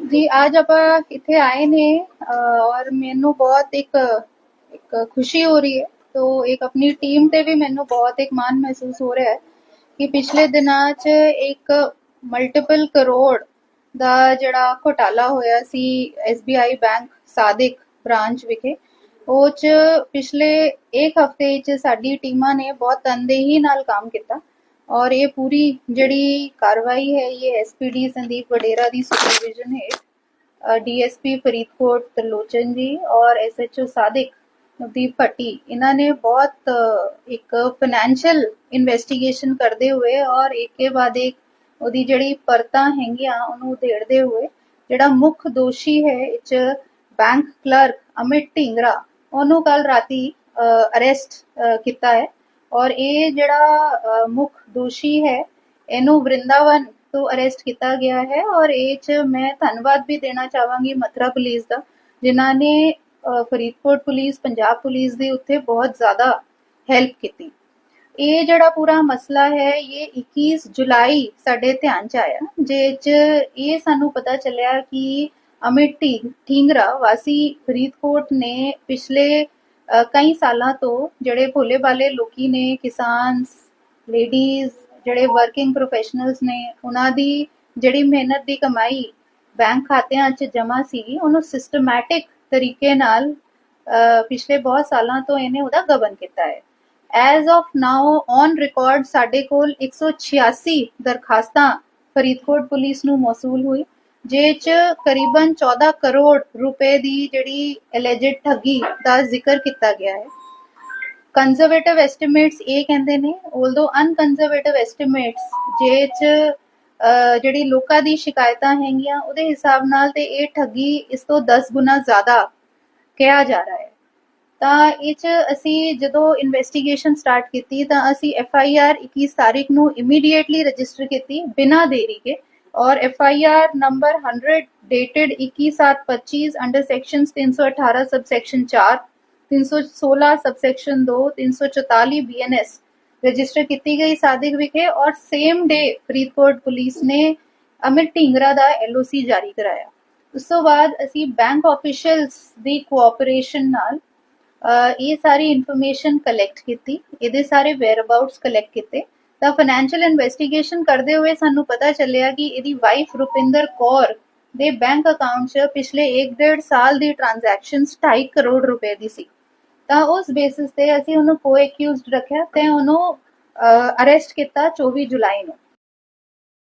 ਜੀ, ਅੱਜ ਆਪਾਂ ਇੱਥੇ ਆਏ ਨੇ ਔਰ ਮੈਨੂੰ ਬਹੁਤ ਇੱਕ ਇੱਕ ਖੁਸ਼ੀ ਹੋ ਰਹੀ ਹੈ। ਤੋ ਇੱਕ ਆਪਣੀ ਟੀਮ ਤੇ ਵੀ ਮੈਨੂੰ ਬਹੁਤ ਇੱਕ ਮਾਣ ਮਹਿਸੂਸ ਹੋ ਰਿਹਾ ਹੈ ਕਿ ਪਿਛਲੇ ਦਿਨਾਂ 'ਚ ਇੱਕ ਮਲਟੀਪਲ ਕਰੋੜ ਦਾ ਜਿਹੜਾ ਘੋਟਾਲਾ ਹੋਇਆ ਸੀ SBI ਬੈਂਕ ਸਾਦਿਕ ਬ੍ਰਾਂਚ ਵਿਖੇ, ਉਹ 'ਚ ਪਿਛਲੇ ਇੱਕ ਹਫ਼ਤੇ 'ਚ ਸਾਡੀ ਟੀਮਾਂ ਨੇ ਬਹੁਤ ਤਨਦੇਹੀ ਨਾਲ ਕੰਮ ਕੀਤਾ। ਔਰ ਇਹ ਪੂਰੀ ਜਿਹੜੀ ਕਾਰਵਾਈ ਹੈ ਇਹ ਐਸਪੀਡੀ ਸੰਦੀਪ ਵਡੇਰਾ ਦੀ ਸੁਪਰਵਿਜ਼ਨ ਹੈ ਡੀਐਸਪੀ ਫਰੀਦਕੋਟ ਤਰਲੋਚਨ ਜੀ ਔਰ ਐਸਐਚਓ ਸਾਦਿਕ ਨਵਦੀਪ ਭੱਟੀ ਇਹਨਾਂ ਨੇ ਬਹੁਤ ਅ, ਇੱਕ ਫਾਈਨੈਂਸ਼ੀਅਲ ਇਨਵੈਸਟੀਗੇਸ਼ਨ ਕਰਦੇ ਹੋਏ ਔਰ ਇੱਕ ਕੇ ਬਾਅਦ ਇੱਕ ਉਹਦੀ ਜਿਹੜੀ ਪਰਤਾਂ ਹੈਗੀਆਂ ਉਹਨੂੰ ਉਧੇੜਦੇ ਹੋਏ ਜਿਹੜਾ ਮੁੱਖ ਦੋਸ਼ੀ ਹੈ ਇਹ 'ਚ ਬੈਂਕ ਕਲਰਕ ਅਮਿਤ ਢਿੰਗਰਾ ਉਹਨੂੰ ਕੱਲ ਰਾਤੀ ਅਰੈਸਟ ਕੀਤਾ ਹੈ ਔਰ ਇਹ ਜਿਹੜਾ ਮੁੱਖ ਦੋਸ਼ੀ ਹੈ, ਇਹਨੂੰ ਵਰਿੰਦਾਵਨ ਤੋਂ ਅਰੈਸਟ ਕੀਤਾ ਗਿਆ ਹੈ ਔਰ ਇਹ ਚ ਮੈਂ ਧੰਨਵਾਦ ਵੀ ਦੇਣਾ ਚਾਹਾਂਗੀ ਮਥੁਰਾ ਪੁਲਿਸ ਦਾ, ਜਿਨ੍ਹਾਂ ਨੇ ਫਰੀਦਕੋਟ ਪੁਲਿਸ, ਪੰਜਾਬ ਪੁਲਿਸ ਦੀ ਉੱਥੇ ਬਹੁਤ ਜ਼ਿਆਦਾ ਹੈਲਪ ਕੀਤੀ। ਇਹ ਜਿਹੜਾ ਪੂਰਾ ਮਸਲਾ ਹੈ, ਇਹ 21 ਜੁਲਾਈ ਸਾਡੇ ਧਿਆਨ ਚ ਆਇਆ, ਜੇ ਚ ਇਹ ਸਾਨੂੰ ਪਤਾ ਚੱਲਿਆ ਕਿ ਅਮਿਤ ਢੀ- ਢੀਂਗਰਾ ਵਾਸੀ ਫਰੀਦਕੋਟ ਨੇ ਪਿਛਲੇ ਕਈ ਸਾਲਾਂ ਤੋਂ ਜਿਹੜੇ ਭੋਲੇ ਭਾਲੇ ਲੋਕੀ ਨੇ ਕਿਸਾਨ ਲੇਡੀਜ਼ ਜਿਹੜੇ ਵਰਕਿੰਗ ਪ੍ਰੋਫੈਸ਼ਨਲਸ ਨੇ, ਉਹਨਾਂ ਦੀ ਜਿਹੜੀ ਮਿਹਨਤ ਦੀ ਕਮਾਈ ਬੈਂਕ ਖਾਤਿਆਂ 'ਚ ਜਮ੍ਹਾਂ ਸੀਗੀ ਉਹਨੂੰ ਸਿਸਟਮੈਟਿਕ ਤਰੀਕੇ ਨਾਲ ਪਿਛਲੇ ਬਹੁਤ ਸਾਲਾਂ ਤੋਂ ਇਹਨੇ ਉਹਦਾ ਗਵਨ ਕੀਤਾ ਹੈ। As of now on record ਸਾਡੇ ਕੋਲ 186 ਦਰਖਾਸਤਾਂ ਫਰੀਦਕੋਟ ਪੁਲਿਸ ਨੂੰ ਮੌਸੂਲ ਹੋਈ। ਜੇ ਚ ਕਰੀਬਨ 14 ਕਰੋੜ ਰੁਪਏ ਦੀ ਜਿਹੜੀ ਅਲੈਜਡ ਠੱਗੀ ਦਾ ਜ਼ਿਕਰ ਕੀਤਾ ਗਿਆ ਹੈ। ਕੰਜ਼ਰਵੇਟਿਵ ਐਸਟੀਮੇਟਸ ਇਹ ਕਹਿੰਦੇ ਨੇ ਆਲਦੋ ਅਨਕੰਜ਼ਰਵੇਟਿਵ ਐਸਟੀਮੇਟਸ ਜੇ ਚ ਜਿਹੜੀ ਲੋਕਾਂ ਦੀ ਸ਼ਿਕਾਇਤਾਂ ਹੈਗੀਆਂ, ਉਹਦੇ ਹਿਸਾਬ ਨਾਲ ਤੇ ਇਹ ਠੱਗੀ ਇਸ ਤੋਂ 10 ਗੁਣਾ ਜ਼ਿਆਦਾ ਕਿਹਾ ਜਾ ਰਿਹਾ ਹੈ। ਤਾਂ ਇਹ ਚ ਅਸੀਂ ਜਦੋਂ ਇਨਵੈਸਟੀਗੇਸ਼ਨ ਸਟਾਰਟ ਕੀਤੀ ਤਾਂ ਅਸੀਂ ਐਫ ਆਈ ਆਰ 21 ਤਾਰੀਖ ਨੂੰ ਇਮੀਡੀਏਟਲੀ ਰਜਿਸਟਰ ਕੀਤੀ ਬਿਨਾਂ ਦੇਰੀ ਕੇ। ਔਰ F I R number 100 dated 21725 under sections 318 subsection 4 316 subsection 2 344 BNS register ਕੀਤੀ ਗਈ ਸਾਦਿਕ ਵਿਖੇ ਔਰ ਸੇਮ ਡੇ ਫਰੀਦਕੋਟ ਪੁਲਿਸ ਨੇ ਅਮਿਤ ਢਿੰਗਰਾ ਦਾ ਐਲਓਸੀ ਜਾਰੀ ਕਰਾਇਆ ਉਸ ਤੋਂ ਬਾਅਦ ਅਸੀਂ ਬੈਂਕ ਆਫੀਸ਼ੀਅਲਸ ਦੀ ਕੋਆਪਰੇਸ਼ਨ ਨਾਲ ਇਹ ਸਾਰੀ ਇਨਫੋਰਮੇਸ਼ਨ ਕਲੈਕਟ ਕੀਤੀ ਇਹਦੇ ਸਾਰੇ ਵੇਅਰ ਅਬਾਊਟਸ ਕਲੈਕਟ ਕੀਤੇ ਤਾਂ ਫਾਈਨੈਂਸ਼ੀਅਲ ਇਨਵੈਸਟੀਗੇਸ਼ਨ ਕਰਦੇ ਹੋਏ ਸਾਨੂੰ ਪਤਾ ਚੱਲਿਆ ਕਿ ਇਹਦੀ ਵਾਈਫ ਰੁਪਿੰਦਰ ਕੌਰ ਦੇ ਬੈਂਕ ਅਕਾਊਂਟ 'ਚ ਪਿਛਲੇ 1.5 ਸਾਲ ਦੀ ਟ੍ਰਾਂਜੈਕਸ਼ਨਸ 2.5 ਕਰੋੜ ਰੁਪਏ ਦੀ ਸੀ। ਤਾਂ ਉਸ ਬੇਸਿਸ ਤੇ ਅਸੀਂ ਉਹਨੂੰ ਕੋ-ਐਕਿਊਜ਼ਡ ਰੱਖਿਆ ਤੇ ਉਹਨੂੰ ਅਰੈਸਟ ਕੀਤਾ 24 ਜੁਲਾਈ ਨੂੰ।